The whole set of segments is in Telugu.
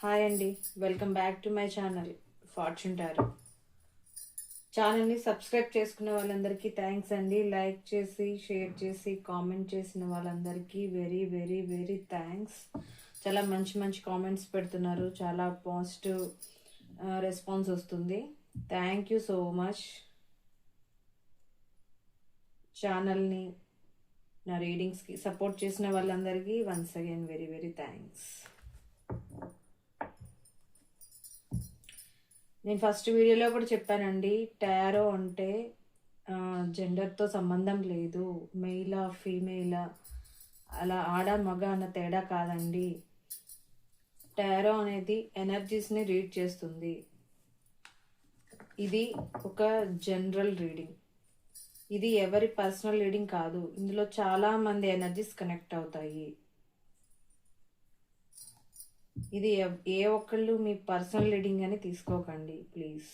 హాయ్ అండి. Welcome back to my channel fortune tarot. ఛానల్ని సబ్స్క్రైబ్ చేసుకున్న వాళ్ళందరికీ థ్యాంక్స్ అండి. లైక్ చేసి షేర్ చేసి కామెంట్ చేసిన వాళ్ళందరికీ వెరీ వెరీ వెరీ థ్యాంక్స్. చాలా మంచి మంచి కామెంట్స్ పెడుతున్నారు. చాలా పాజిటివ్ రెస్పాన్స్ వస్తుంది. Thank you so much. ఛానల్ని నా రీడింగ్స్కి సపోర్ట్ చేసిన వాళ్ళందరికీ once again very very thanks. నేను ఫస్ట్ వీడియోలో కూడా చెప్పానండి టారో అంటే జెండర్తో సంబంధం లేదు మెయిలా ఫీమేలా అలా ఆడ మగ అన్న తేడా కాదండి. టారో అనేది ఎనర్జీస్ని రీడ్ చేస్తుంది. ఇది ఒక జనరల్ రీడింగ్ ఇది ఎవరి పర్సనల్ రీడింగ్ కాదు ఇందులో చాలా మంది ఎనర్జీస్ కనెక్ట్ అవుతాయి. ఇది ఎవ్- ఏ ఒక్కళ్ళు మీ పర్సనల్ రీడింగ్ అని తీసుకోకండి ప్లీజ్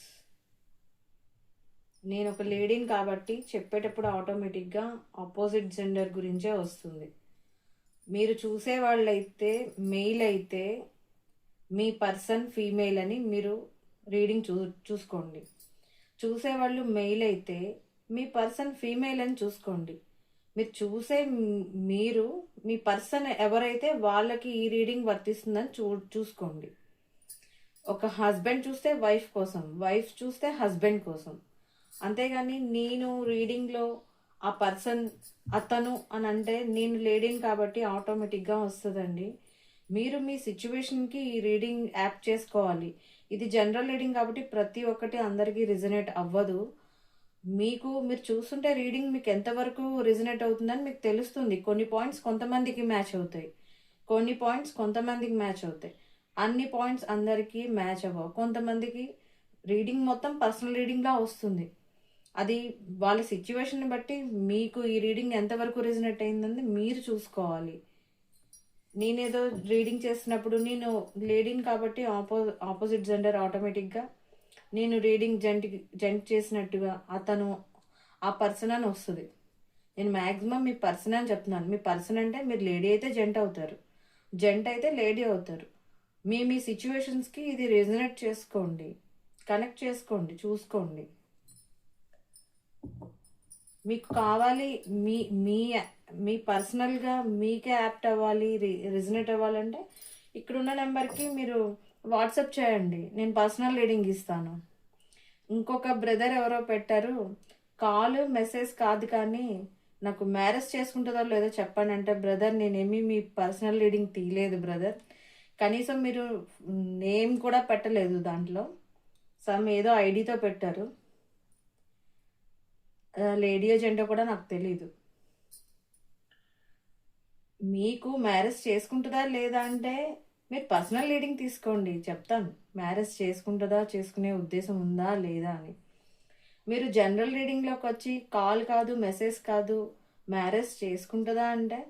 నేను ఒక లేడీని కాబట్టి చెప్పేటప్పుడు ఆటోమేటిక్గా ఆపోజిట్ జెండర్ గురించే వస్తుంది. మీరు చూసే వాళ్ళైతే మెయిల్ అయితే మీ పర్సన్ ఫీమేల్ అని మీరు రీడింగ్ చూ చూసుకోండి. చూసేవాళ్ళు మెయిల్ అయితే మీ పర్సన్ ఫీమేల్ అని చూసుకోండి. మీరు చూసే మీరు మీ పర్సన్ ఎవరైతే వాళ్ళకి ఈ రీడింగ్ వర్తిస్తుందని చూ చూసుకోండి. ఒక హస్బెండ్ చూస్తే వైఫ్ కోసం వైఫ్ చూస్తే హస్బెండ్ కోసం. అంతేగాని నేను రీడింగ్లో ఆ పర్సన్ అతను అని అంటే నేను లేడీని కాబట్టి ఆటోమేటిక్గా వస్తుందండి. మీరు మీ సిచ్యువేషన్కి ఈ రీడింగ్ యాప్ చేసుకోవాలి. ఇది జనరల్ రీడింగ్ కాబట్టి ప్రతి ఒక్కటి అందరికీ రిజనేట్ అవ్వదు. మీకు మీరు చూస్తుంటే రీడింగ్ మీకు ఎంతవరకు రిజనేట్ అవుతుందని మీకు తెలుస్తుంది. కొన్ని పాయింట్స్ కొంతమందికి మ్యాచ్ అవుతాయి. కొన్ని పాయింట్స్ కొంతమందికి మ్యాచ్ అవుతాయి. అన్ని పాయింట్స్ అందరికీ మ్యాచ్ అవ్వవు. కొంతమందికి రీడింగ్ మొత్తం పర్సనల్ రీడింగ్లా వస్తుంది. అది వాళ్ళ సిచ్యువేషన్ బట్టి మీకు ఈ రీడింగ్ ఎంతవరకు రిజనేట్ అయిందని మీరు చూసుకోవాలి. నేనేదో రీడింగ్ చేసినప్పుడు నేను లేడీని కాబట్టి ఆపో ఆపోజిట్ జెండర్ ఆటోమేటిక్గా నేను రీడింగ్ జంట్ జంట్ చేసినట్టుగా అతను ఆ పర్సన్ అని వస్తుంది. నేను మ్యాక్సిమం మీ పర్సన్ అని చెప్తున్నాను. మీ పర్సన్ అంటే మీరు లేడీ అయితే జంట్ అవుతారు. జంట్ అయితే లేడీ అవుతారు. మీ మీ సిచ్యువేషన్స్కి ఇది రెజనేట్ చేసుకోండి. కనెక్ట్ చేసుకోండి. చూసుకోండి. మీకు కావాలి మీ మీ మీ పర్సనల్గా మీకే యాప్ట్ అవ్వాలి రిజనేట్ అవ్వాలంటే ఇక్కడున్న నెంబర్కి మీరు వాట్సాప్ చేయండి. నేను పర్సనల్ రీడింగ్ ఇస్తాను. ఇంకొక బ్రదర్ ఎవరో పెట్టారు కాల్ మెసేజ్ కాదు కానీ నాకు మ్యారేజ్ చేసుకుంటుందో లేదో చెప్పండి అంటే బ్రదర్ నేనేమి మీ పర్సనల్ రీడింగ్ తీయలేదు బ్రదర్. కనీసం మీరు నేమ్ కూడా పెట్టలేదు దాంట్లో. సమ్ ఏదో ఐడితో పెట్టారు. లేడీ జెంటో కూడా నాకు తెలీదు. మీకు మ్యారేజ్ చేసుకుంటుందా లేదా అంటే మీరు పర్సనల్ లీడింగ్ తీసుకోండి చెప్తాను. మ్యారేజ్ చేసుకుంటుందా చేసుకునే ఉద్దేశం ఉందా లేదా అని. మీరు జనరల్ రీడింగ్లోకి వచ్చి కాల్ కాదు మెసేజ్ కాదు మ్యారేజ్ చేసుకుంటుందా అంటే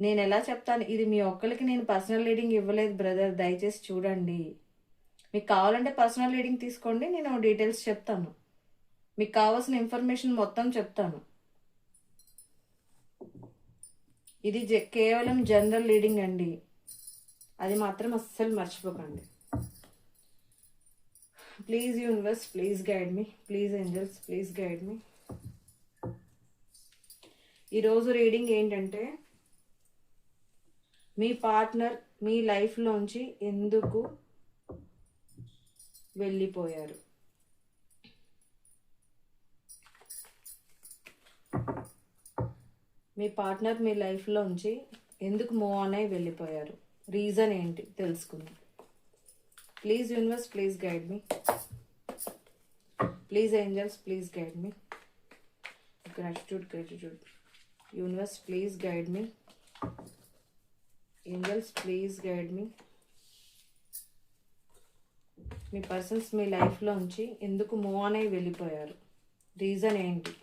నేను ఎలా చెప్తాను ఇది మీ ఒక్కరికి నేను పర్సనల్ రీడింగ్ ఇవ్వలేదు బ్రదర్ దయచేసి చూడండి. మీకు కావాలంటే పర్సనల్ రీడింగ్ తీసుకోండి నేను డీటెయిల్స్ చెప్తాను. మీకు కావాల్సిన ఇన్ఫర్మేషన్ మొత్తం చెప్తాను. ఇది జ- కేవలం జనరల్ రీడింగ్ అండి. అది మాత్రం అస్సలు మర్చిపోకండి. Please universe please guide me please angels please guide me ఈరోజు రీడింగ్ ఏంటంటే మీ పార్ట్నర్ మీ లైఫ్లోంచి ఎందుకు వెళ్ళిపోయారు? మీ పార్ట్నర్ మీ లైఫ్లోంచి ఎందుకు మూవ్ ఆన్ అయి వెళ్ళిపోయారు? రీజన్ ఏంటి తెలుసుకుందాం. Please universe please guide me. Please angels please guide me. Gratitude gratitude. Universe please guide me. Angels please guide me. Me persons మీ లైఫ్లో ఉంచి ఎందుకు మూవ్ అనే వెళ్ళిపోయారు? రీజన్ ఏంటి?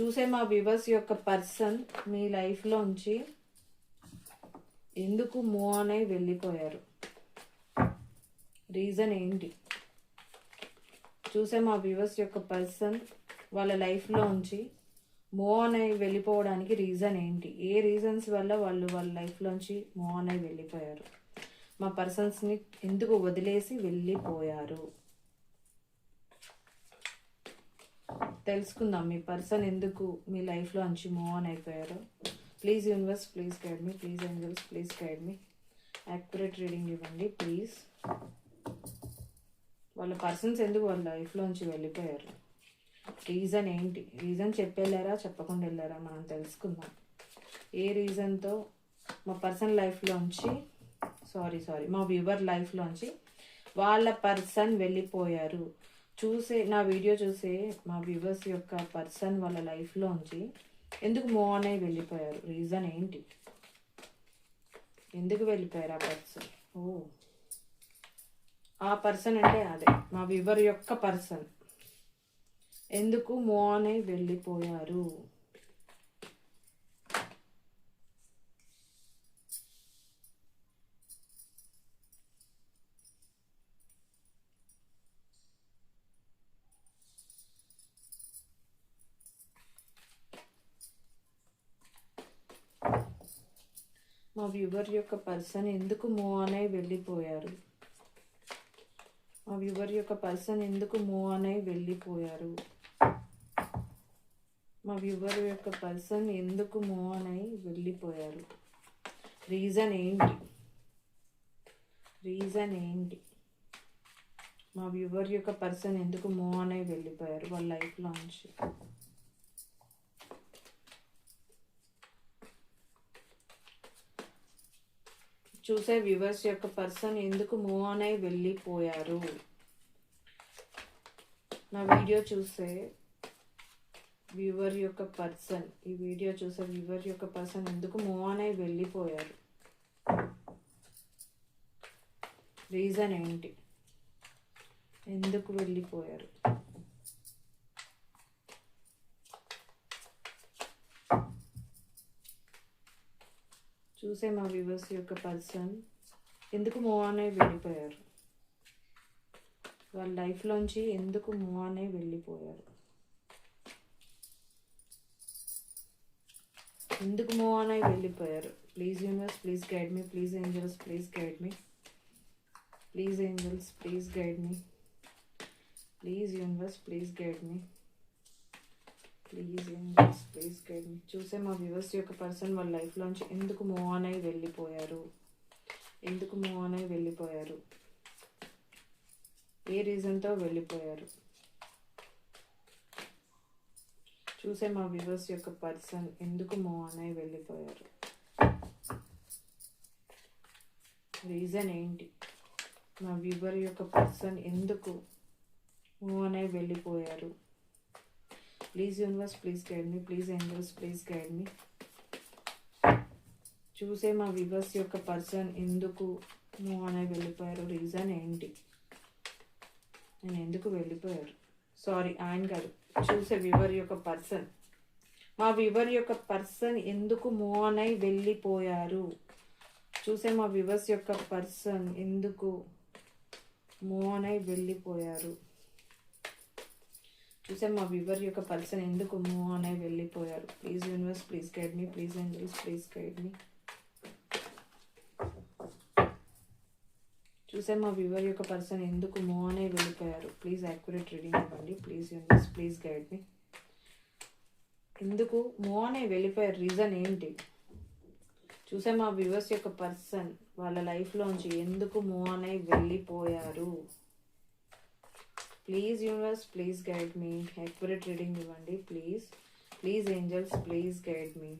చూసే మా వ్యూవర్స్ యొక్క పర్సన్ మీ లైఫ్లో ఉంచి ఎందుకు మూవ్ ఆన్ వెళ్ళిపోయారు. రీజన్ ఏంటి? చూసే మా వ్యూవర్స్ యొక్క పర్సన్ వాళ్ళ లైఫ్లో ఉంచి మూవ్ అనే వెళ్ళిపోవడానికి రీజన్ ఏంటి? ఏ రీజన్స్ వల్ల వాళ్ళు వాళ్ళ లైఫ్లోంచి మూవ్ అనే అయి వెళ్ళిపోయారు? మా పర్సన్స్ని ఎందుకు వదిలేసి వెళ్ళిపోయారు? తెలుసుకుందాం మీ పర్సన్ ఎందుకు మీ లైఫ్లో అంచి మూవ్ ఆన్ అయిపోయారు? Please universe please guide me please angels please guide me accurate reading ఇవ్వండి ప్లీజ్ వాళ్ళ పర్సన్స్ ఎందుకు వాళ్ళ లైఫ్లోంచి వెళ్ళిపోయారు? రీజన్ ఏంటి? రీజన్ చెప్పెళ్ళారా? చెప్పకుండా వెళ్ళారా? మనం తెలుసుకుందాం. ఏ రీజన్తో మా పర్సన్ లైఫ్లోంచి సారీ సారీ మా వ్యూవర్ లైఫ్లోంచి వాళ్ళ పర్సన్ వెళ్ళిపోయారు. చూసే నా వీడియో చూసే మా వ్యూవర్స్ యొక్క పర్సన్ వాళ్ళ లైఫ్లోంచి ఎందుకు మూవ్ ఆన్ వెళ్ళిపోయారు? రీజన్ ఏంటి? ఎందుకు వెళ్ళిపోయారు ఆ పర్సన్? ఓ. ఆ పర్సన్ అంటే అదే మా వివర్ యొక్క పర్సన్. ఎందుకు మూవ్ ఆన్ వెళ్ళిపోయారు? మా వ్యూవర్ యొక్క పర్సన్ ఎందుకు మూవ్ ఆన్ అయి వెళ్ళిపోయారు. మా వ్యూవర్ యొక్క పర్సన్ ఎందుకు మూవ్ ఆన్ అయి వెళ్ళిపోయారు. మా వ్యూవర్ యొక్క పర్సన్ ఎందుకు మూవ్ ఆన్ అయి వెళ్ళిపోయారు. రీజన్ ఏంటి? రీజన్ ఏంటి? మా వ్యూవర్ యొక్క పర్సన్ ఎందుకు మూవ్ ఆన్ అయి వెళ్ళిపోయారు. వాళ్ళ లైఫ్లోంచి చూసే వ్యూవర్స్ యొక్క పర్సన్ ఎందుకు మూవ్ ఆన్ అయి వెళ్ళిపోయారు? నా వీడియో చూసే వ్యూవర్ యొక్క పర్సన్ ఈ వీడియో చూసే వ్యూవర్ యొక్క పర్సన్ ఎందుకు మూవ్ ఆన్ అయి వెళ్ళిపోయారు? రీజన్ ఏంటి? ఎందుకు వెళ్ళిపోయారు? చూసే మా వ్యూవర్స్ యొక్క పర్సన్ ఎందుకు మూవ్ ఆన్ అయి వెళ్ళిపోయారు? వాళ్ళ లైఫ్లోంచి ఎందుకు మూవ్ ఆన్ అయి వెళ్ళిపోయారు? ఎందుకు మూవ్ ఆన్ అయి వెళ్ళిపోయారు? Please universe please guide me please angels please guide me. Please angels please guide me. Please universe please guide me. Please please guide me చూసే మా వ్యూవర్స్ యొక్క పర్సన్ వాళ్ళ లైఫ్లోంచి ఎందుకు మూవ్ ఆన్ అయి వెళ్ళిపోయారు? ఎందుకు మూవ్ ఆన్ అయి వెళ్ళిపోయారు? ఏ రీజన్తో వెళ్ళిపోయారు? చూసే మా వ్యూవర్స్ యొక్క పర్సన్ ఎందుకు మూవ్ ఆన్ అయి వెళ్ళిపోయారు? రీజన్ ఏంటి? మా వ్యూవర్ యొక్క పర్సన్ ఎందుకు మూవ్ ఆన్ అయి వెళ్ళిపోయారు? Please universe please guide me please angels please guide me. చూసే మా వివర్స్ యొక్క పర్సన్ ఎందుకు మూవ్ ఆన్ వెళ్ళిపోయారు? రీజన్ ఏంటి? నేను ఎందుకు వెళ్ళిపోయారు? సారీ ఆయన కాదు. చూసే వివర్ యొక్క పర్సన్. మా వివర్ యొక్క పర్సన్ ఎందుకు మూవ్ ఆన్ అయి వెళ్ళిపోయారు? చూసే మా వివర్స్ యొక్క పర్సన్ ఎందుకు మూవ్ ఆన్ అయి వెళ్ళిపోయారు? చూసే మా వ్యూవర్ యొక్క పర్సన్ ఎందుకు మూవ్ వెళ్ళిపోయారు. Please universe please guide me please angels please guide me చూసే మా వ్యూవర్ యొక్క పర్సన్ ఎందుకు మూవ్ అనే వెళ్ళిపోయారు. ప్లీజ్ యాక్యురేట్ రీడింగ్ ఇవ్వండి. Please universe please guide me ఎందుకు మూవ్ అనే వెళ్ళిపోయారు. రీజన్ ఏంటి? చూసే మా వ్యూవర్స్ యొక్క పర్సన్ వాళ్ళ లైఫ్లోంచి ఎందుకు మూవ్ అనే వెళ్ళిపోయారు. Please universe please guide me accurate reading ఇవ్వండి please please angels please guide me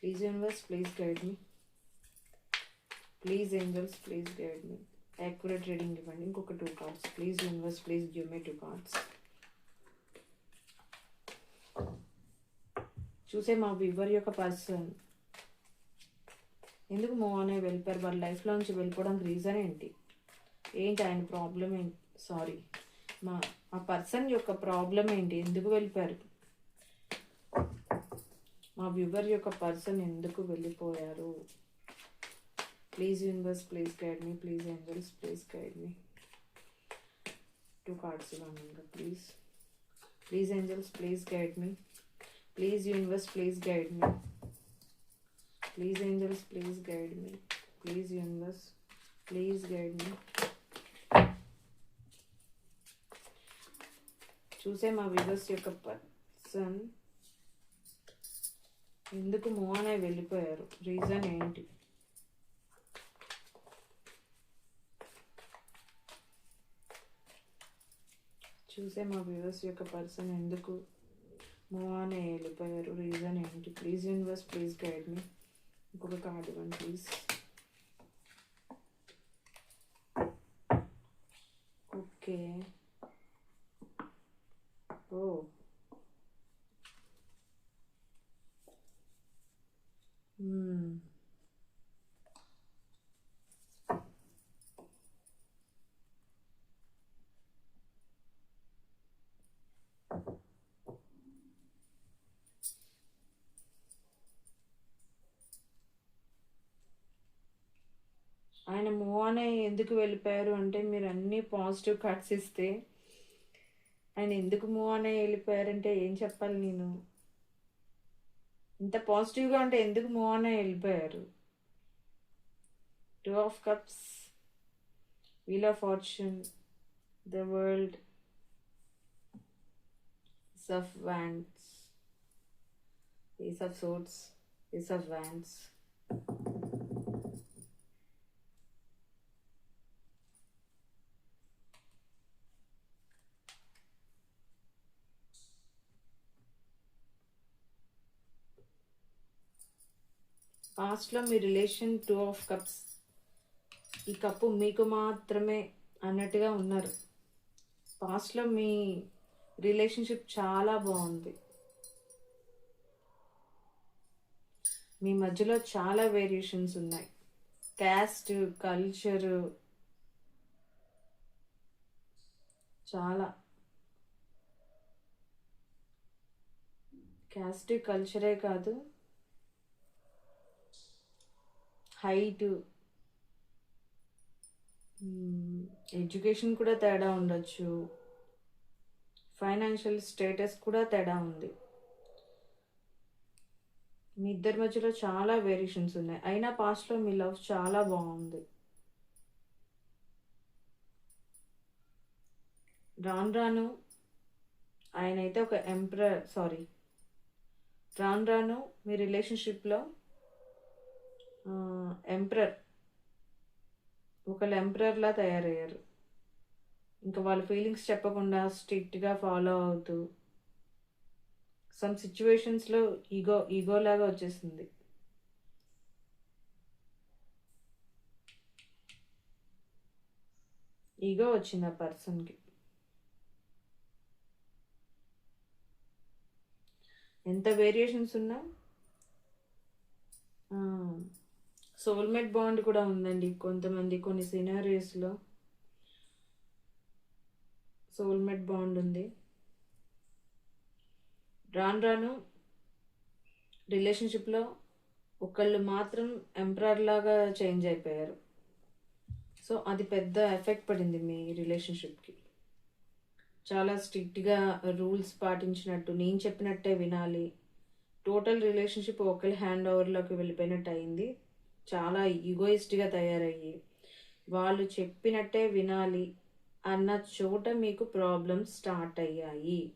please universe please guide me please angels please guide me accurate reading ఇవ్వండి ఇంకొక two cards please universe please give me two cards చూసే మా వివర్ యొక్క పర్సన్ ఎందుకు మూవ్ అనే వెళ్ళిపోయారు? వాళ్ళ లైఫ్లో నుంచి వెళ్ళిపోవడానికి రీజన్ ఏంటి? ఏంటి ఆయన ప్రాబ్లం ఏంటి? సారీ మా ఆ పర్సన్ యొక్క ప్రాబ్లం ఏంటి? ఎందుకు వెళ్ళిపోయారు? మా వ్యూవర్ యొక్క పర్సన్ ఎందుకు వెళ్ళిపోయారు? Please universe please guide me please angels please guide me two cards ఇవ్వండి please please angels please guide me please universe please guide me please angels please guide me please universe please guide me చూసే మా వివర్స్ యొక్క పర్సన్ ఎందుకు మోనే వెళ్ళిపోయారు? రీజన్ ఏంటి? చూసే మా వ్యూవర్స్ యొక్క పర్సన్ ఎందుకు మూవ్ ఆన్ వెళ్ళిపోయారు? రీజన్ ఏంటి? Please universe please guide me. ఇంకొక కార్డు ఇవ్వండి ప్లీజ్. ఓకే ఓ మ్మ్. ఆయన మూవ్ ఆన్ అయ్యి ఎందుకు వెళ్ళిపోయారు అంటే మీరు అన్ని పాజిటివ్ కట్స్ ఇస్తే ఆయన ఎందుకు మూవ్ ఆన్ అయ్యి వెళ్ళిపోయారంటే ఏం చెప్పాలి నేను? ఇంత పాజిటివ్గా ఉంటే ఎందుకు మూవ్ ఆన్ అయ్యి వెళ్ళిపోయారు? Two of cups wheel of fortune the world of wands ace of swords ace of wands పాస్ట్లో మీ రిలేషన్ టూ ఆఫ్ కప్స్ ఈ కప్పు మీకు మాత్రమే అన్నట్టుగా ఉన్నారు. పాస్ట్లో మీ రిలేషన్షిప్ చాలా బాగుంది. మీ మధ్యలో చాలా వేరియేషన్స్ ఉన్నాయి. క్యాస్ట్ కల్చర్ చాలా. క్యాస్ట్ కల్చరే కాదు. హైట్. ఎడ్యుకేషన్ కూడా తేడా ఉండొచ్చు. ఫైనాన్షియల్ స్టేటస్ కూడా తేడా ఉంది. మీ ఇద్దరి మధ్యలో చాలా వేరియేషన్స్ ఉన్నాయి. అయినా పాస్ట్లో మీ లవ్ చాలా బాగుంది. రాను రాను ఆయన అయితే ఒక ఎంప్రర్ సారీ రాను రాను మీ రిలేషన్షిప్లో ఎంప్రర్ ఒకళ్ళు ఎంప్రర్లా తయారయ్యారు. ఇంకా వాళ్ళ ఫీలింగ్స్ చెప్పకుండా స్ట్రిక్ట్గా ఫాలో అవుతూ సమ్ సిచ్యువేషన్స్లో ఈగో ఈగోలాగా వచ్చేసింది. ఈగో వచ్చింది ఆ పర్సన్కి ఎంత వేరియేషన్స్ ఉన్నా సోల్మేట్ బాండ్ కూడా ఉందండి. కొంతమంది కొన్ని సినారియోస్లో సోల్మేట్ బాండ్ ఉంది. రాను రాను రిలేషన్షిప్లో ఒకళ్ళు మాత్రం ఎంప్రాయర్ లాగా చేంజ్ అయిపోయారు. సో అది పెద్ద ఎఫెక్ట్ పడింది మీ రిలేషన్షిప్కి చాలా స్ట్రిక్ట్గా రూల్స్ పాటించినట్టు నేను చెప్పినట్టే వినాలి. టోటల్ రిలేషన్షిప్ ఒకరి హ్యాండ్ ఓవర్లోకి వెళ్ళిపోయినట్టు అయింది. చాలా ఈగోయిస్ట్గా తయారయ్యి. వాళ్ళు చెప్పినట్టే వినాలి. అన్న చోట మీకు ప్రాబ్లమ్స్ స్టార్ట్ అయ్యాయి.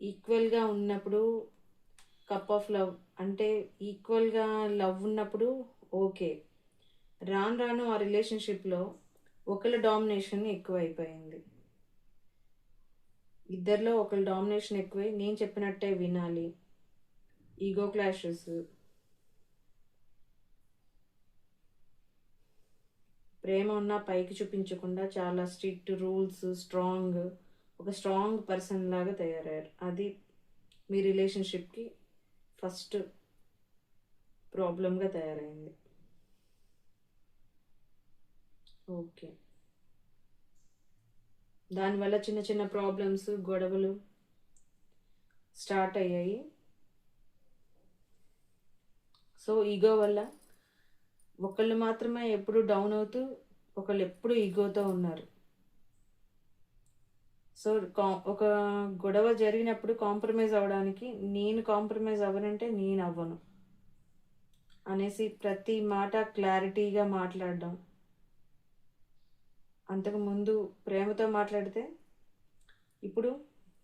ఈక్వల్గా ఉన్నప్పుడు కప్ ఆఫ్ లవ్ అంటే ఈక్వల్గా లవ్ ఉన్నప్పుడు ఓకే. రాను రాను ఆ రిలేషన్షిప్లో ఒకళ్ళ డామినేషన్ ఎక్కువైపోయింది. ఇద్దరిలో ఒకళ్ళ డామినేషన్ ఎక్కువై నేను చెప్పినట్టే వినాలి. ఈగో క్లాషెస్ ప్రేమ ఉన్న పైకి చూపించకుండా చాలా స్ట్రిక్ట్ రూల్స్ స్ట్రాంగ్ ఒక స్ట్రాంగ్ పర్సన్ లాగా తయారయ్యారు. అది మీ రిలేషన్షిప్కి ఫస్ట్ ప్రాబ్లంగా తయారైంది. ఓకే. దానివల్ల చిన్న చిన్న ప్రాబ్లమ్స్ గొడవలు స్టార్ట్ అయ్యాయి. సో ఈగో వల్ల ఒకళ్ళు మాత్రమే ఎప్పుడు డౌన్ అవుతూ ఒకళ్ళు ఎప్పుడు ఈగోతో ఉన్నారు. సో ఒక గొడవ జరిగినప్పుడు కాంప్రమైజ్ అవ్వడానికి నేను కాంప్రమైజ్ అవ్వనంటే నేను అవ్వను అనేసి ప్రతి మాట క్లారిటీగా మాట్లాడడం. అంతకు ముందు ప్రేమతో మాట్లాడితే ఇప్పుడు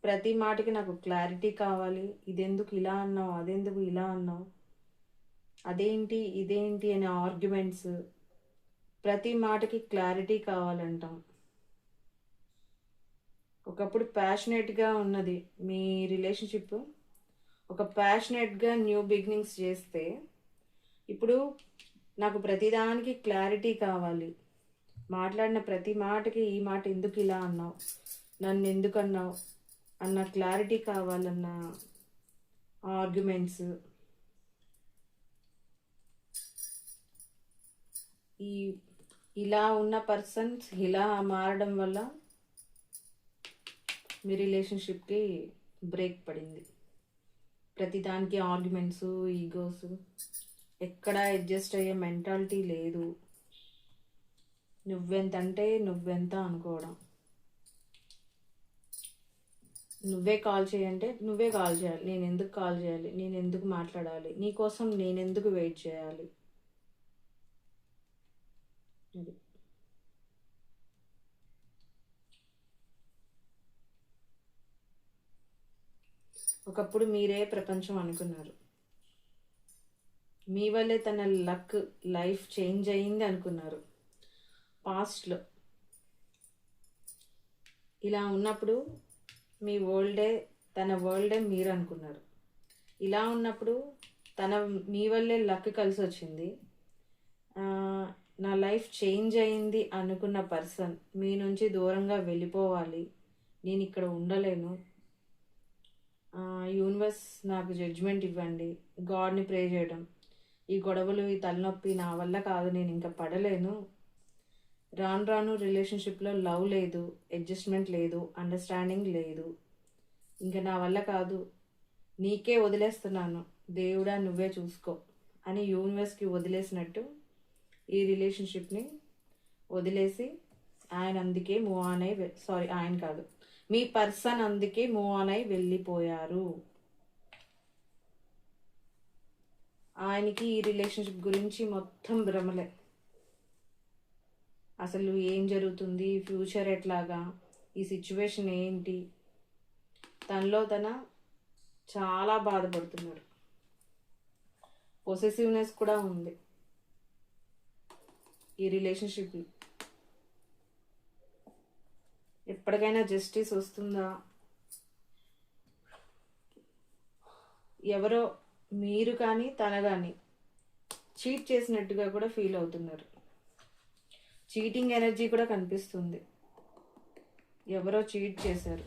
ప్రతి మాటకి నాకు క్లారిటీ కావాలి ఇదెందుకు ఇలా అన్నావు అదెందుకు ఇలా అన్నావు అదేంటి ఇదేంటి అనే ఆర్గ్యుమెంట్స్ ప్రతి మాటకి క్లారిటీ కావాలంటాం. ఒకప్పుడు ప్యాషనేట్గా ఉన్నది మీ రిలేషన్షిప్. ఒక ప్యాషనేట్గా న్యూ బిగినింగ్స్ చేస్తే ఇప్పుడు నాకు ప్రతిదానికి క్లారిటీ కావాలి. మాట్లాడిన ప్రతి మాటకి ఈ మాట ఎందుకు ఇలా అన్నావు? నన్ను ఎందుకు అన్నావు? అన్న క్లారిటీ కావాలన్న ఆర్గ్యుమెంట్స్. ఈ ఇలా ఉన్న పర్సన్స్ ఇలా మారడం వల్ల మీ రిలేషన్షిప్కి బ్రేక్ పడింది. ప్రతిదానికి ఆర్గ్యుమెంట్స్ ఈగోస్ ఎక్కడ అడ్జస్ట్ అయ్యే మెంటాలిటీ లేదు. నువ్వెంత అంటే నువ్వెంత అనుకోవడం. నువ్వే కాల్ చేయంటే నువ్వే కాల్ చేయాలి. నేను ఎందుకు కాల్ చేయాలి? నేను ఎందుకు మాట్లాడాలి? నీకోసం నేను ఎందుకు వెయిట్ చేయాలి? అది ఒకప్పుడు మీరే ప్రపంచం అనుకున్నారు. మీ వల్లే తన లక్ లైఫ్ చేంజ్ అయ్యింది అనుకున్నారు. పాస్ట్లో. ఇలా ఉన్నప్పుడు మీ వరల్డే తన వరల్డే మీరు అనుకున్నారు. ఇలా ఉన్నప్పుడు తన మీ వల్లే లక్ కలిసి వచ్చింది నా లైఫ్ చేంజ్ అయింది అనుకున్న పర్సన్ మీ నుంచి దూరంగా వెళ్ళిపోవాలి. నేను ఇక్కడ ఉండలేను. యూనివర్స్ నాకు జడ్జ్మెంట్ ఇవ్వండి. గాడ్ని ప్రే చేయడం. ఈ గొడవలు ఈ తలనొప్పి నా వల్ల కాదు నేను ఇంకా పడలేను. రాను రాను రిలేషన్షిప్లో లవ్ లేదు అడ్జస్ట్మెంట్ లేదు అండర్స్టాండింగ్ లేదు. ఇంకా నా వల్ల కాదు. నీకే వదిలేస్తున్నాను. దేవుడా నువ్వే చూసుకో అని యూనివర్స్కి వదిలేసినట్టు ఈ రిలేషన్షిప్ని వదిలేసి ఆయన అందుకే మూవ్ ఆన్ అయి సారీ ఆయన కాదు. మీ పర్సన్ అందుకే మూవ్ ఆన్ అయి వెళ్ళిపోయారు. ఆయనకి ఈ రిలేషన్షిప్ గురించి మొత్తం భ్రమలే. అసలు ఏం జరుగుతుంది? ఫ్యూచర్ ఎట్లాగా? ఈ సిచ్యువేషన్ ఏంటి? తనలో తన చాలా బాధపడుతున్నాడు. పొసెసివ్నెస్ కూడా ఉంది. ఈ రిలేషన్షిప్ ఎప్పటికైనా జస్టిస్ వస్తుందా? ఎవరో మీరు కానీ తన కానీ చీట్ చేసినట్టుగా కూడా ఫీల్ అవుతున్నారు. చీటింగ్ ఎనర్జీ కూడా కనిపిస్తుంది. ఎవరో చీట్ చేశారు.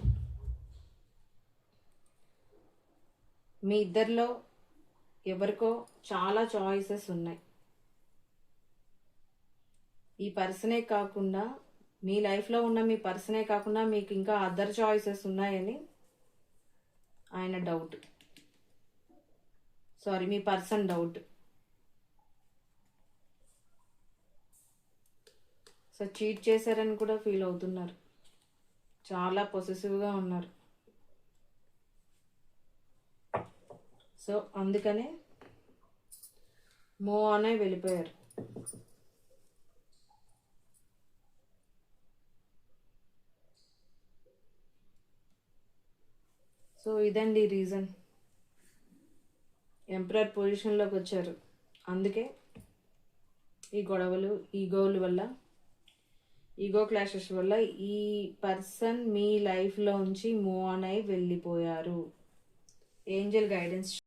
మీ ఇద్దరిలో ఎవరికో చాలా చాయిసెస్ ఉన్నాయి. ఈ పర్సనే కాకుండా మీ లైఫ్లో ఉన్న మీ పర్సనే కాకుండా మీకు ఇంకా అదర్ చాయిసెస్ ఉన్నాయని ఆయన డౌట్ సారీ మీ పర్సన్ డౌట్ సో చీట్ చేశారని కూడా ఫీల్ అవుతున్నారు. చాలా పొసెసివ్గా ఉన్నారు. సో అందుకనే మో అనే వెళ్ళిపోయారు. సో ఇదండి రీజన్ ఎంపరర్ పొజిషన్లోకి వచ్చారు. అందుకే ఈ గొడవలు ఈగోల వల్ల ఈగో క్లాషెస్ వల్ల ఈ పర్సన్ మీ లైఫ్లో ఉంచి మూవ్ ఆన్ అయి వెళ్ళిపోయారు. Angel guidance